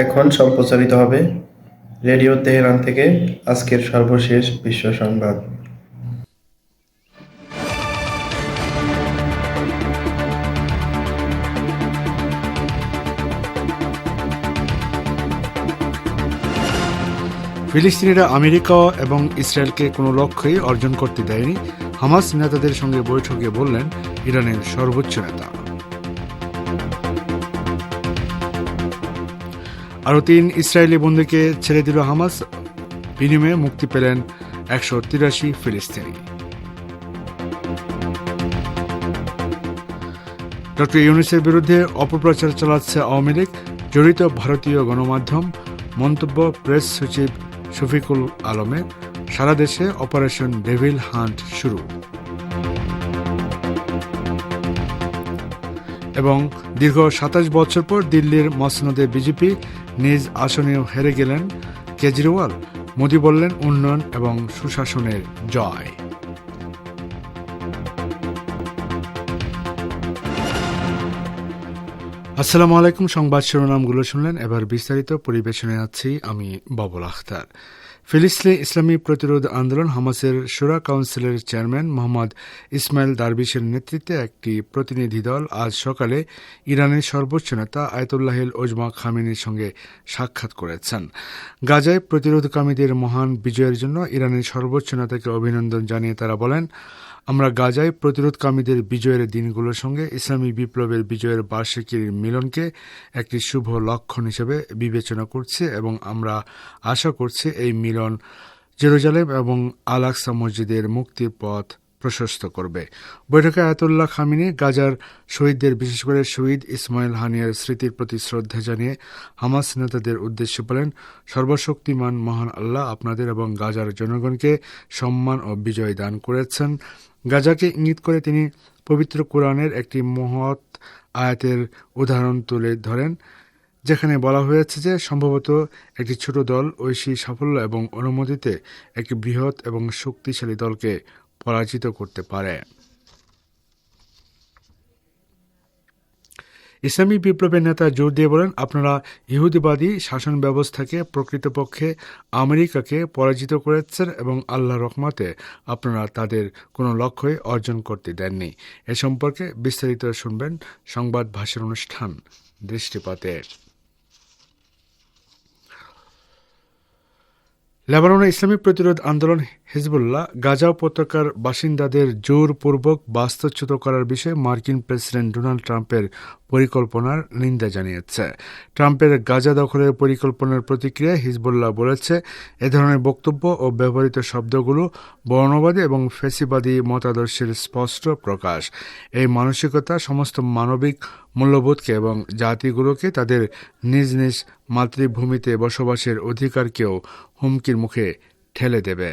এখন সম্প্রচারিত হবে রেডিও তেহরান থেকে আজকের সর্বশেষ বিশ্ব সংবাদ। ফিলিস্তিনিরা আমেরিকা এবং ইসরায়েলকে কোনো লক্ষ্যই অর্জন করতে দেয়নি। হামাস নেতাদের সঙ্গে বৈঠকে বললেন ইরানের সর্বোচ্চ নেতা। আরও তিন ইসরায়েলি বন্দীকে ছেড়ে দিল হামাস। বিনিময়ে মুক্তি পেলেন একশো তিরাশি ফিলিস্তিনি। ডক্টর ইউনুসের বিরুদ্ধে অপপ্রচার চালাচ্ছে আওয়ামী লীগ, জড়িত ভারতীয় গণমাধ্যম, মন্তব্য প্রেস সচিব শফিকুল আলমের সারা দেশে অপারেশন ডেভিল হান্ট শুরু। এবং দীর্ঘ সাতাশ বছর পর দিল্লির মসনদে বিজেপি নিজ আসনেও হেরে গেলেন কেজরিওয়াল। মোদি বললেন উন্নয়ন এবং সুশাসনের জয়। আসসালামু আলাইকুম, সংবাদ শিরোনামগুলো শুনলেন। এবার বিস্তারিত পরিবেশনে আছি আমি বাবুল আখতার। ফিলিস্তিনি ইসলামী প্রতিরোধ আন্দোলন হামাসের সুরা কাউন্সিলের চেয়ারম্যান মোহাম্মদ ইসমাইল দারবিশের নেতৃত্বে একটি প্রতিনিধি দল আজ সকালে ইরানের সর্বোচ্চ নেতা আয়তুল্লাহিল ওজমা খামিনের সঙ্গে সাক্ষাৎ করেছেন। গাজায় প্রতিরোধকামীদের মহান বিজয়ের জন্য ইরানের সর্বোচ্চ নেতাকে অভিনন্দন জানিয়ে তারা বলেন আমরা গাজায় প্রতিরোধকামীদের বিজয়ের দিনগুলোর সঙ্গে ইসলামী বিপ্লবের বিজয়ের বার্ষিকীর মিলনকে একটি শুভ লক্ষণ হিসেবে বিবেচনা করছি এবং আমরা আশা করছি এই মিলন জেরুজালেম এবং আলাক্সা মসজিদের মুক্তির পথ প্রশস্ত করবে। বৈঠকে আয়াতুল্লাহ খামিনি গাজার শহীদদের, বিশেষ করে শহীদ ইসমাইল হানিয়ার স্মৃতির প্রতি শ্রদ্ধা জানিয়ে হামাস নেতাদের উদ্দেশ্যে বলেন, সর্বশক্তিমান মহান আল্লাহ আপনাদের এবং গাজার জনগণকে সম্মান ও বিজয় দান করেছেন। গাজাকে ইঙ্গিত করে তিনি পবিত্র কোরআনের একটি মহৎ আয়াতের উদাহরণ তুলে ধরেন, যেখানে বলা হয়েছে যে সম্ভবত একটি ছোট দল ঐশী সাফল্য এবং অনুমতিতে একটি বৃহৎ এবং শক্তিশালী দলকে পরাজিত করতে পারে। ইসলামী বিপ্লবের নেতা জোর দিয়ে বলেন, আপনারা ইহুদিবাদী শাসন ব্যবস্থাকে প্রকৃতপক্ষে আমেরিকাকে পরাজিত করেছেন এবং আল্লাহ রহমাতে আপনারা তাদের কোনো লক্ষ্যই অর্জন করতে দেননি। এ সম্পর্কে বিস্তারিত শুনবেন সংবাদ ভাষার অনুষ্ঠান দৃষ্টিপাতে। লেবাননের ইসলামী প্রতিরোধ আন্দোলন হিজবুল্লাহ, গাজা উপত্যকার বাসিন্দাদের জোরপূর্বক বাস্তুচ্যুত করার বিষয়ে মার্কিন প্রেসিডেন্ট ডোনাল্ড ট্রাম্পের পরিকল্পনার নিন্দা জানিয়েছে। ট্রাম্পের গাজা দখলের পরিকল্পনার প্রতিক্রিয়ায় হিজবুল্লাহ বলেছে, এ ধরনের বক্তব্য ও ব্যবহৃত শব্দগুলো বর্ণবাদী এবং ফেসিবাদী মতাদর্শের স্পষ্ট প্রকাশ। এই মানসিকতা সমস্ত মানবিক মূল্যবোধকে এবং জাতিগুলোকে তাদের নিজ নিজ মাতৃভূমিতে বসবাসের অধিকারকেও হুমকির মুখে ঠেলে দেবে।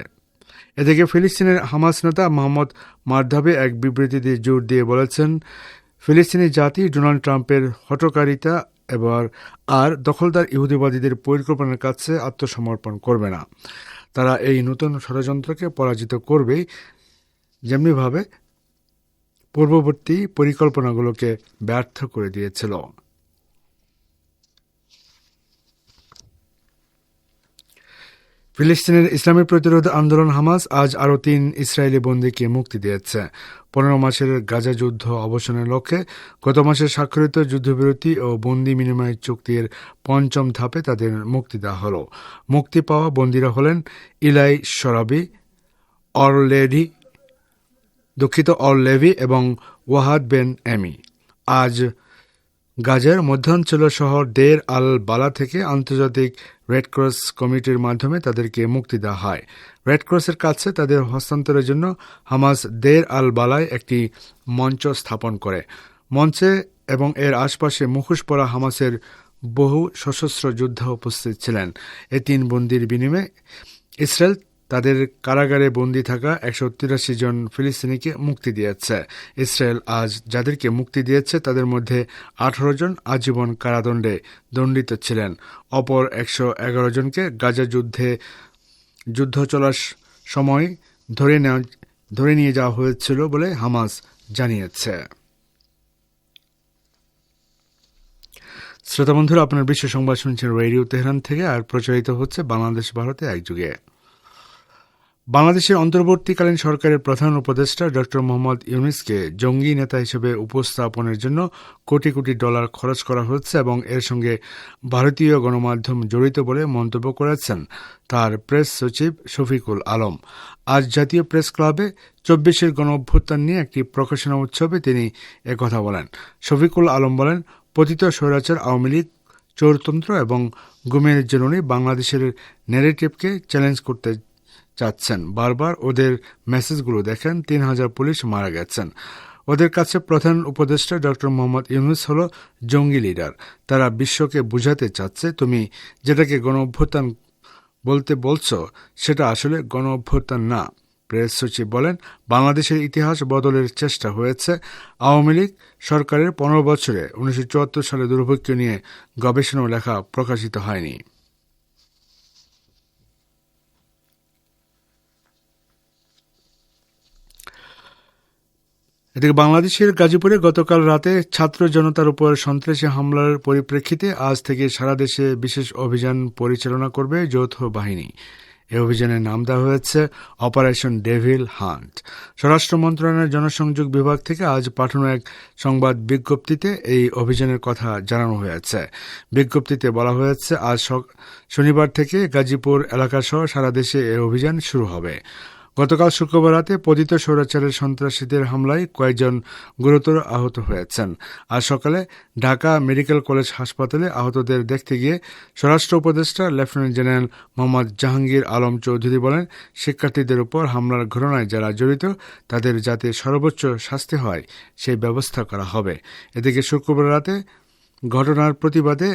এদিকে ফিলিস্তিনের হামাস নেতা মোহাম্মদ মারধাবে এক বিবৃতিতে জোর দিয়ে বলেছেন, ফিলিস্তিনি জাতি ডোনাল্ড ট্রাম্পের হটকারিতা এবার আর দখলদার ইহুদিবাদীদের পরিকল্পনার কাছে আত্মসমর্পণ করবে না। তারা এই নতুন ষড়যন্ত্রকে পরাজিত করবেই যেমনিভাবে পূর্ববর্তী পরিকল্পনাগুলোকে ব্যর্থ করে দিয়েছিল। ফিলিস্তিনের ইসলামী প্রতিরোধ আন্দোলন হামাস আজ আরও তিন ইসরায়েলি বন্দীকে মুক্তি দিয়েছে। পনেরো মাসের গাজা যুদ্ধ অবসানের লক্ষ্যে গত মাসে স্বাক্ষরিত যুদ্ধবিরতি ও বন্দি বিনিময় চুক্তির পঞ্চম ধাপে তাদের মুক্তি দেওয়া হল। মুক্তি পাওয়া বন্দীরা হলেন ইলাই সরাবি অরলেডি দুঃখিত অল লেভি এবং ওয়াহাদ বেন এমি। আজ গাজার মধ্যাঞ্চল শহর দের আল বালা থেকে আন্তর্জাতিক রেডক্রস কমিটির মাধ্যমে তাদেরকে মুক্তি দেওয়া হয়। রেডক্রসের কাছে তাদের হস্তান্তরের জন্য হামাস দের আল বালায় একটি মঞ্চ স্থাপন করে। মঞ্চে এবং এর আশপাশে মুখোশ পরা হামাসের বহু সশস্ত্র যোদ্ধা উপস্থিত ছিলেন। এ তিন বন্দির বিনিময়ে ইসরায়েল তাদের কারাগারে বন্দী থাকা একশো তিরাশি জন ফিলিস্তিনিকে মুক্তি দিয়েছে। ইসরায়েল আজ যাদেরকে মুক্তি দিয়েছে, তাদের মধ্যে আঠারো জন আজীবন কারাদণ্ডে দণ্ডিত ছিলেন। অপর একশো এগারো জনকে গাজা যুদ্ধে যুদ্ধ চলার সময় ধরে নেওয়া, ধরে নিয়ে যাওয়া হয়েছিল বলে হামাস জানিয়েছে। শ্রোতা বন্ধুরা, আপনার বিশ্ব সংবাদ শুনছেন রেডিও তেহরান থেকে, আর প্রচারিত হচ্ছে বাংলাদেশ ভারতে একযুগে বাংলাদেশের অন্তর্বর্তীকালীন সরকারের প্রধান উপদেষ্টা ড. মোহাম্মদ ইউনিসকে জঙ্গি নেতা হিসেবে উপস্থাপনের জন্য কোটি কোটি ডলার খরচ করা হচ্ছে এবং এর সঙ্গে ভারতীয় গণমাধ্যম জড়িত বলে মন্তব্য করেছেন তার প্রেস সচিব শফিকুল আলম। আজ জাতীয় প্রেস ক্লাবে চব্বিশের গণ অভ্যুত্থান নিয়ে একটি প্রকাশনা উৎসবে তিনি একথা বলেন। শফিকুল আলম বলেন, পতিত স্বৈরাচার আওয়ামী লীগ, চোরতন্ত্র এবং গুমের জননী বাংলাদেশের ন্যারেটিভকে চ্যালেঞ্জ করতে চাচ্ছেন। বারবার ওদের মেসেজগুলো দেখেন, তিন হাজার পুলিশ মারা গেছেন। ওদের কাছে প্রধান উপদেষ্টা ডক্টর মোহাম্মদ ইউনুস হল জঙ্গি লিডার। তারা বিশ্বকে বুঝাতে চাচ্ছে, তুমি যেটাকে গণ অভ্যুত্থান বলতে বলছো, সেটা আসলে গণ অভ্যুত্থান না। প্রেস সচিব বলেন, বাংলাদেশের ইতিহাস বদলের চেষ্টা হয়েছে। আওয়ামী লীগ সরকারের পনেরো বছরে উনিশশো চুয়াত্তর সালে দুর্ভিক্ষ নিয়ে গবেষণা লেখা প্রকাশিত হয়নি। এদিকে বাংলাদেশের গাজীপুরে গতকাল রাতে ছাত্র জনতার উপর সন্ত্রাসী হামলার পরিপ্রেক্ষিতে আজ থেকে সারা দেশে বিশেষ অভিযান পরিচালনা করবে যৌথ বাহিনী। এ অভিযানের নাম দেওয়া হয়েছে অপারেশন ডেভিল হান্ট। স্বরাষ্ট্র মন্ত্রণালয়ের জনসংযোগ বিভাগ থেকে আজ পাঠানো এক সংবাদ বিজ্ঞপ্তিতে এই অভিযানের কথা জানানো হয়েছে। বিজ্ঞপ্তিতে বলা হয়েছে, আজ শনিবার থেকে গাজীপুর এলাকাসহ সারা দেশে এই অভিযান শুরু হবে। গতকাল শুক্রবার রাতে পতিত স্বৈরাচারের সন্ত্রাসীদের হামলায় কয়েকজন গুরুতর আহত হয়েছেন। আজ সকালে ঢাকা মেডিকেল কলেজ হাসপাতালে আহতদের দেখতে গিয়ে স্বরাষ্ট্র উপদেষ্টা লেফটেন্যান্ট জেনারেল মোহাম্মদ জাহাঙ্গীর আলম চৌধুরী বলেন, শিক্ষার্থীদের উপর হামলার ঘটনায় যারা জড়িত, তাদের যাতে সর্বোচ্চ শাস্তি হয়, সেই ব্যবস্থা করা হবে। এদিকে শুক্রবার রাতে ঘটনার প্রতিবাদে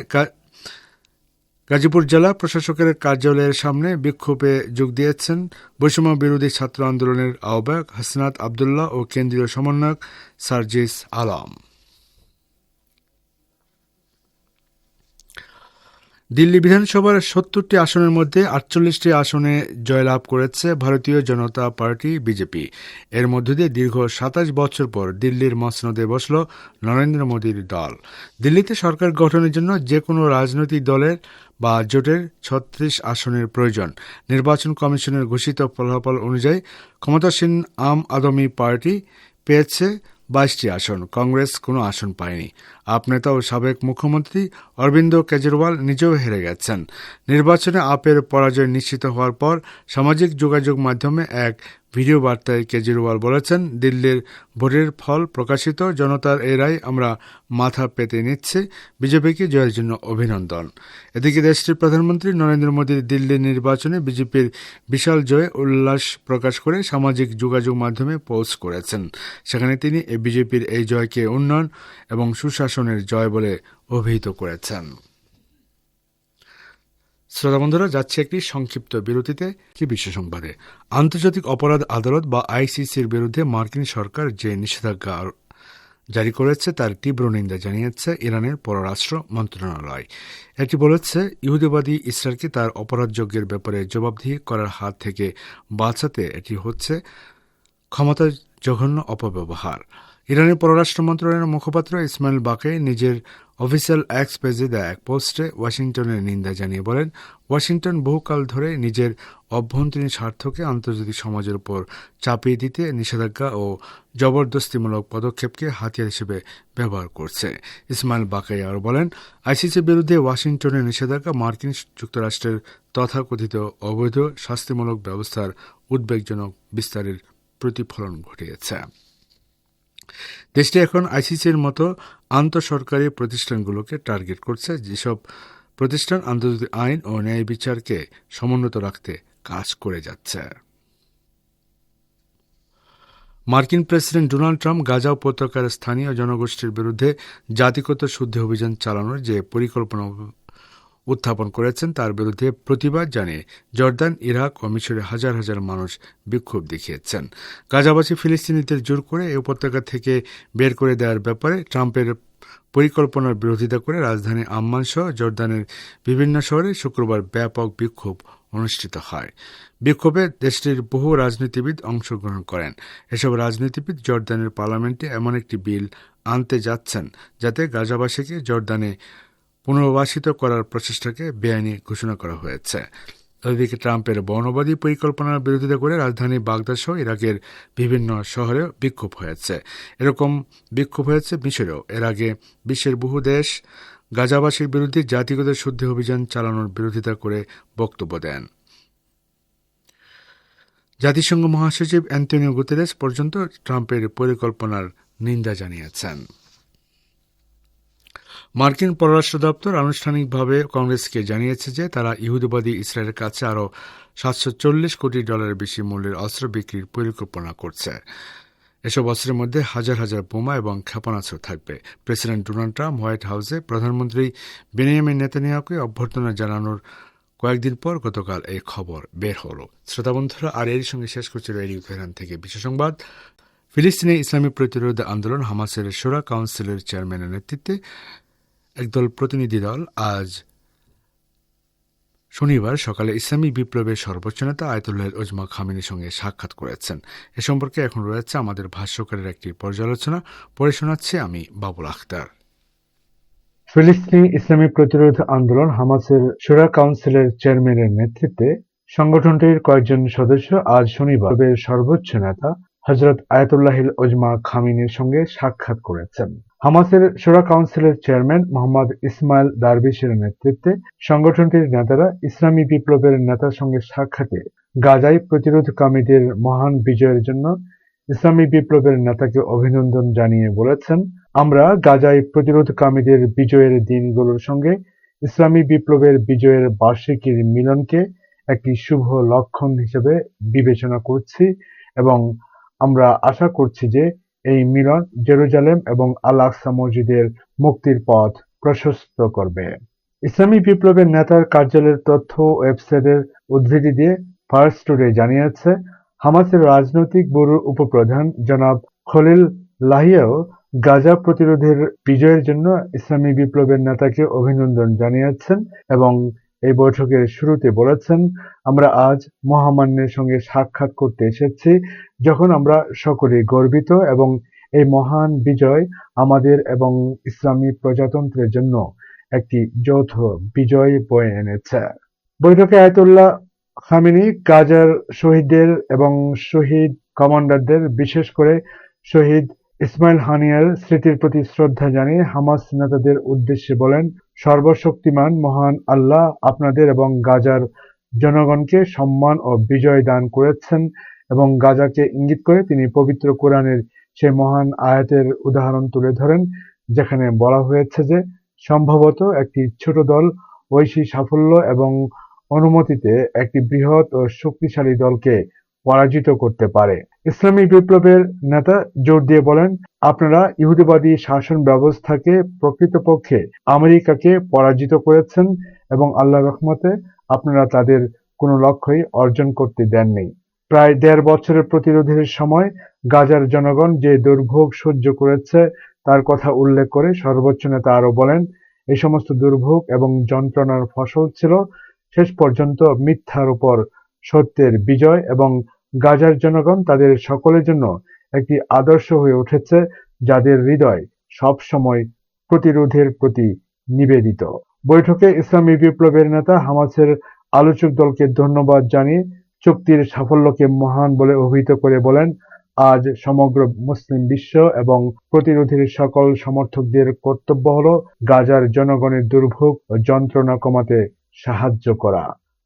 গাজীপুর জেলা প্রশাসকের কার্যালয়ের সামনে বিক্ষোভে যোগ দিয়েছেন বৈষম্য বিরোধী ছাত্র আন্দোলনের আহ্বায়ক হাসনাত আবদুল্লাহ ও কেন্দ্রীয় সমন্বয়ক সার্জিস আলম। দিল্লি বিধানসভার সত্তরটি আসনের মধ্যে আটচল্লিশটি আসনে জয়লাভ করেছে ভারতীয় জনতা পার্টি, বিজেপি। এর মধ্য দিয়ে দীর্ঘ সাতাশ বছর পর দিল্লির মসনদে বসল নরেন্দ্র মোদীর দল। দিল্লিতে সরকার গঠনের জন্য যে কোনো রাজনৈতিক দলের বা জোটের ছত্রিশ আসনের প্রয়োজন। নির্বাচন কমিশনের ঘোষিত ফলাফল অনুযায়ী ক্ষমতাসীন আম আদমি পার্টি পেয়েছে বাইশটি আসন। কংগ্রেস কোনো আসন পায়নি। আপ নেতা ও সাবেক মুখ্যমন্ত্রী অরবিন্দ কেজরিওয়াল নিজেও হেরে গেছেন। নির্বাচনে আপের পরাজয় নিশ্চিত হওয়ার পর সামাজিক যোগাযোগ মাধ্যমে এক ভিডিও বার্তায় কেজরিওয়াল বলেছেন, দিল্লির ভোটের ফল প্রকাশিত, জনতার এই রায় আমরা মাথা পেতে নিচ্ছে। বিজেপিকে জয়ের জন্য অভিনন্দন। এদিকে দেশটির প্রধানমন্ত্রী নরেন্দ্র মোদীর দিল্লির নির্বাচনে বিজেপির বিশাল জয়ে উল্লাস প্রকাশ করে সামাজিক যোগাযোগ মাধ্যমে পোস্ট করেছেন। সেখানে তিনি বিজেপির এই জয়কে উন্নয়ন এবং সুশাসনের জয় বলে অভিহিত করেছেন। শ্রোতা বন্ধুরা, যাচ্ছে একটি সংক্ষিপ্ত বিরতিতে। কি বিশ্ব সংবাদে। আন্তর্জাতিক অপরাধ আদালত বা আইসিসির বিরুদ্ধে মার্কিন সরকার যে নিষেধাজ্ঞা জারি করেছে, তার তীব্র নিন্দা জানিয়েছে ইরানের পররাষ্ট্র মন্ত্রণালয়। এটি বলেছে, ইহুদিবাদী ইসরায়েলকে তার অপরাধযজ্ঞের ব্যাপারে জবাবদিহি করার হাত থেকে বাঁচাতে এটি হচ্ছে ক্ষমতার জঘন্য অপব্যবহার। ইরানের পররাষ্ট্র মন্ত্রণালয়ের মুখপাত্র ইসমাইল বাকে নিজের অফিসিয়াল এক্স পেজে দেয় এক পোস্টে ওয়াশিংটনের নিন্দা জানিয়ে বলেন, ওয়াশিংটন বহুকাল ধরে নিজের অভ্যন্তরীণ স্বার্থকে আন্তর্জাতিক সমাজের উপর চাপিয়ে দিতে নিষেধাজ্ঞা ও জবরদস্তিমূলক পদক্ষেপকে হাতিয়ার হিসেবে ব্যবহার করছে। ইসমাইল বাকাই আরও বলেন, আইসিসির বিরুদ্ধে ওয়াশিংটনের নিষেধাজ্ঞা মার্কিন যুক্তরাষ্ট্রের তথাকথিত অবৈধ শাস্তিমূলক ব্যবস্থার উদ্বেগজনক বিস্তারের প্রতিফলন ঘটিয়েছে। দেশটি এখন আইসিসির মতো আন্তঃসরকারি প্রতিষ্ঠানগুলোকে টার্গেট করছে, যেসব প্রতিষ্ঠান আন্তর্জাতিক আইন ও ন্যায় বিচারকে সমুন্নত রাখতে কাজ করে যাচ্ছে। মার্কিন প্রেসিডেন্ট ডোনাল্ড ট্রাম্প গাজা উপত্যকার স্থানীয় জনগোষ্ঠীর বিরুদ্ধে জাতিগত শুদ্ধি অভিযান চালানোর যে পরিকল্পনা উত্থাপন করেছেন তার বিরুদ্ধে প্রতিবাদ জানিয়ে জর্দান, ইরাক ও মিশরে হাজার হাজার মানুষ বিক্ষোভ দেখিয়েছেন। গাজাবাসী ফিলিস্তিনিদের জোর করে এই উপত্যকা থেকে বের করে দেওয়ার ব্যাপারে ট্রাম্পের পরিকল্পনার বিরোধিতা করে রাজধানী আম্মান সহ জর্দানের বিভিন্ন শহরে শুক্রবার ব্যাপক বিক্ষোভ অনুষ্ঠিত হয়। বিক্ষোভে দেশটির বহু রাজনীতিবিদ অংশগ্রহণ করেন। এসব রাজনীতিবিদ জর্দানের পার্লামেন্টে এমন একটি বিল আনতে যাচ্ছেন যাতে গাজাবাসীকে জর্দানে পুনর্বাসিত করার প্রচেষ্টাকে বেআইনি ঘোষণা করা হয়েছে। এদিকে ট্রাম্পের বর্ণবাদী পরিকল্পনার বিরোধিতা করে রাজধানী বাগদাদ সহ ইরাকের বিভিন্ন শহরে বিক্ষোভ হয়েছে। এরকম বিক্ষোভ হয়েছে মিশরেও। এর আগে বিশ্বের বহু দেশ গাজাবাসীর বিরুদ্ধে জাতিগত শুদ্ধি অভিযান চালানোর বিরোধিতা করে বক্তব্য দেন। জাতিসংঘ মহাসচিব অ্যান্টনিও গুতেরেস পর্যন্ত ট্রাম্পের পরিকল্পনার নিন্দা জানিয়েছেন। মার্কিন পররাষ্ট্র দপ্তর আনুষ্ঠানিকভাবে কংগ্রেসকে জানিয়েছে যে তারা ইহুদিবাদী ইসরায়েলের কাছে আরও সাতশো চল্লিশ কোটি ডলারের বেশি মূল্যের অস্ত্র বিক্রির পরিকল্পনা করছে। এসব অস্ত্রের মধ্যে হাজার হাজার বোমা এবং ক্ষেপণাস্ত্র থাকবে। প্রেসিডেন্ট ডোনাল্ড ট্রাম্প হোয়াইট হাউসে প্রধানমন্ত্রী বেনিয়ামিন নেতানিয়াহুকে অভ্যর্থনা জানানোর কয়েকদিন পর গতকাল এই খবর বের হল। শ্রোতা বন্ধুরা, আর এর সঙ্গে শেষ করছে রেডিও তেহরান থেকে বিশ্ব সংবাদ। ফিলিস্তিনে ইসলামী প্রতিরোধ আন্দোলন হামাসের সোরা কাউন্সিলের চেয়ারম্যানের নেতৃত্বে একদল প্রতিনিধি দল আজ শনিবার সকালে ইসলামী বিপ্লবের সর্বোচ্চ নেতা আয়তুল্লাহ ওজমা খামিনের সঙ্গে সাক্ষাৎ করেছেন। এ সম্পর্কে এখন রয়েছে আমাদের ভাষ্যকারের একটি পর্যালোচনা। পড়ে শোনাচ্ছি আমি বাবুল আখতার। ফিলিস্তিনি ইসলামী প্রতিরোধ আন্দোলন হামাসের সুরা কাউন্সিলের চেয়ারম্যানের নেতৃত্বে সংগঠনটির কয়েকজন সদস্য আজ শনিবার সর্বোচ্চ নেতা হজরত আয়াতুল্লাহিল ওজমা খামিনের সঙ্গে সাক্ষাৎ করেছেন। হামাসের সুরা কাউন্সিলের চেয়ারম্যান মোহাম্মদ ইসমাইল দারবিশের নেতৃত্বে সংগঠনটির নেতারা ইসলামী বিপ্লবের নেতার সঙ্গে সাক্ষাতে গাজায় প্রতিরোধকামীদের মহান বিজয়ের জন্য ইসলামী বিপ্লবের নেতাকে অভিনন্দন জানিয়ে বলেছেন, আমরা গাজায় প্রতিরোধকামীদের বিজয়ের দিনগুলোর সঙ্গে ইসলামী বিপ্লবের বিজয়ের বার্ষিকীর মিলনকে একটি শুভ লক্ষণ হিসেবে বিবেচনা করছি এবং আমরা আশা করছি যে এই মিলন জেরুজালেম এবং আল আকসা মসজিদের মুক্তির পথ প্রশস্ত করবে। ইসলামী বিপ্লবের নেতার কার্যালয়ের তথ্য ওয়েবসাইটের উদ্ধৃতি দিয়ে ফার্স্ট টুডে জানিয়েছে, হামাসের রাজনৈতিক ব্যুরোর উপপ্রধান জনাব খলিল লাহিয়াও গাজা প্রতিরোধের বিজয়ের জন্য ইসলামী বিপ্লবের নেতাকে অভিনন্দন জানিয়েছেন এবং এই বৈঠকের শুরুতে বলেছেন, আমরা আজ মহামান্যের সঙ্গে সাক্ষাৎ করতে এসেছি, যখন আমরা সকলে গর্বিত এবং এই মহান বিজয় আমাদের এবং ইসলামী প্রজাতন্ত্রের জন্য একটি যৌথ বিজয় বয়ে এনেছে। বৈঠকে আয়তুল্লাহ খামিনি গাজার শহীদদের এবং শহীদ কমান্ডারদের, বিশেষ করে শহীদ ইসমাইল হানিয়ার স্মৃতির প্রতি শ্রদ্ধা জানিয়ে হামাস নেতাদের উদ্দেশ্যে বলেন, সর্বশক্তিমান মহান আল্লাহ আপনাদের এবং গাজার জনগণকে সম্মান ও বিজয় দান করেছেন এবং গাজাকে ইঙ্গিত করে তিনি পবিত্র কোরআনের সেই মহান আয়াতের উদাহরণ তুলে ধরেন, যেখানে বলা হয়েছে যে, সম্ভবত একটি ছোট দল ঐশী সাফল্য এবং অনুমতিতে একটি বৃহৎ ও শক্তিশালী দলকে পরাজিত করতে পারে। ইসলামী বিপ্লবের নেতা জোর দিয়ে বলেন, আপনারা ইহুদিবাদী শাসন ব্যবস্থাকে প্রকৃতপক্ষে আমেরিকাকে পরাজিত করেছেন এবং আল্লাহ রহমতে আপনারা তাদের কোনো লক্ষ্যই অর্জন করতে দেননি। প্রায় দেড় বছরের প্রতিরোধের সময় গাজার জনগণ যে দুর্ভোগ সহ্য করেছে তার কথা উল্লেখ করে সর্বোচ্চ নেতা আরও বলেন এই সমস্ত দুর্ভোগ এবং যন্ত্রণার ফসল ছিল শেষ পর্যন্ত মিথ্যার উপর সত্যের বিজয় এবং গাজার জনগণ তাদের সকলের জন্য একটি আদর্শ হয়ে উঠেছে, যাদের হৃদয় সব সময় প্রতিরোধের প্রতি নিবেদিত। বৈঠকে ইসলামী বিপ্লবের নেতা হামাসের আলোচক দলকে ধন্যবাদ জানিয়ে চুক্তির সাফল্যকে মহান বলে অভিহিত করে বলেন, আজ সমগ্র মুসলিম বিশ্ব এবং প্রতিরোধের সকল সমর্থকদের কর্তব্য হল গাজার জনগণের দুর্ভোগ ও যন্ত্রণা কমাতে সাহায্য করা।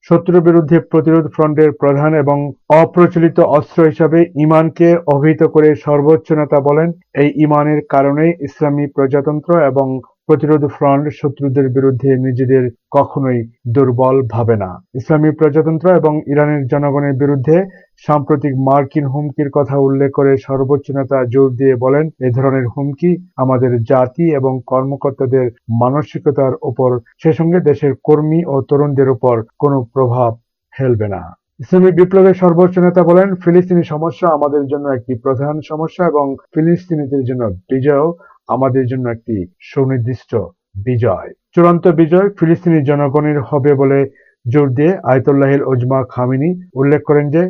শত্রুর বিরুদ্ধে প্রতিরোধ ফ্রন্টের প্রধান এবং অপ্রচলিত অস্ত্র হিসাবে ইমানকে অভিহিত করে সর্বোচ্চ নেতা বলেন, এই ইমানের কারণেই ইসলামী প্রজাতন্ত্র এবং প্রতিরোধ ফ্রন্ট শত্রুদের বিরুদ্ধে নিজেদের কখনোই দুর্বল ভাবে না। ইসলামী প্রজাতন্ত্র এবং ইরানের জনগণের বিরুদ্ধে সাম্প্রতিক মার্কিন হুমকির কথা উল্লেখ করে সর্বোচ্চ নেতা জোর দিয়ে বলেন, এ ধরনের হুমকি আমাদের জাতি এবং কর্মকর্তাদের মানসিকতার উপর সে সঙ্গে দেশের কর্মী ও তরুণদের উপর কোনো প্রভাব ফেলবে না। ইসলামী বিপ্লবের সর্বোচ্চ নেতা বলেন, ফিলিস্তিনি সমস্যা আমাদের জন্য একটি প্রধান সমস্যা এবং ফিলিস্তিনিদের জন্য বিজয়ও আমাদের জন্য একটি সুনির্দিষ্ট বিজয়। চূড়ান্ত বিজয় ফিলিস্তিনি জনগণের হবে বলে জোর দিয়ে আয়তুল্লাহিল ওজমা খামিনি উল্লেখ করেন যে,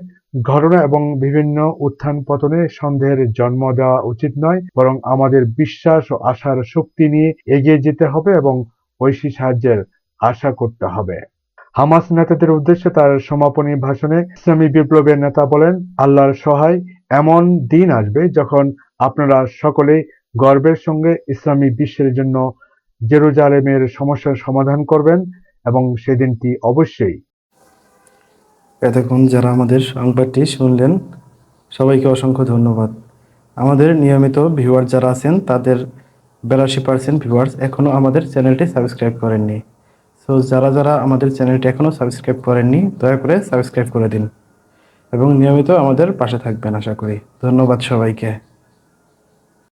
ঘটনা এবং বিভিন্ন উত্থান পতনে সন্দেহের জন্ম দেওয়া উচিত নয়, বরং আমাদের বিশ্বাস ও আশার শক্তি নিয়ে এগিয়ে যেতে হবে এবং ঐশী সাহায্যের আশা করতে হবে। হামাস নেতাদের উদ্দেশ্যে তার সমাপনী ভাষণে ইসলামী বিপ্লবের নেতা বলেন, আল্লাহর সহায় এমন দিন আসবে যখন আপনারা সকলে গর্বের সঙ্গে ইসলামী বিশ্বের জন্য জেরুজালেমের সমস্যার সমাধান করবেন এবং সেদিনটি অবশ্যই। এতক্ষণ যারা আমাদের সংবাদটি শুনলেন, সবাইকে অসংখ্য ধন্যবাদ। আমাদের নিয়মিত ভিউয়ার যারা আছেন, তাদের বিরাশি পার্সেন্ট ভিউয়ার্স এখনও আমাদের চ্যানেলটি সাবস্ক্রাইব করেননি। সো, যারা যারা আমাদের চ্যানেলটি এখনও সাবস্ক্রাইব করেননি, দয়া করে সাবস্ক্রাইব করে দিন। এবং নিয়মিত আমাদের পাশে থাকবেন, আশা করি। ধন্যবাদ সবাইকে।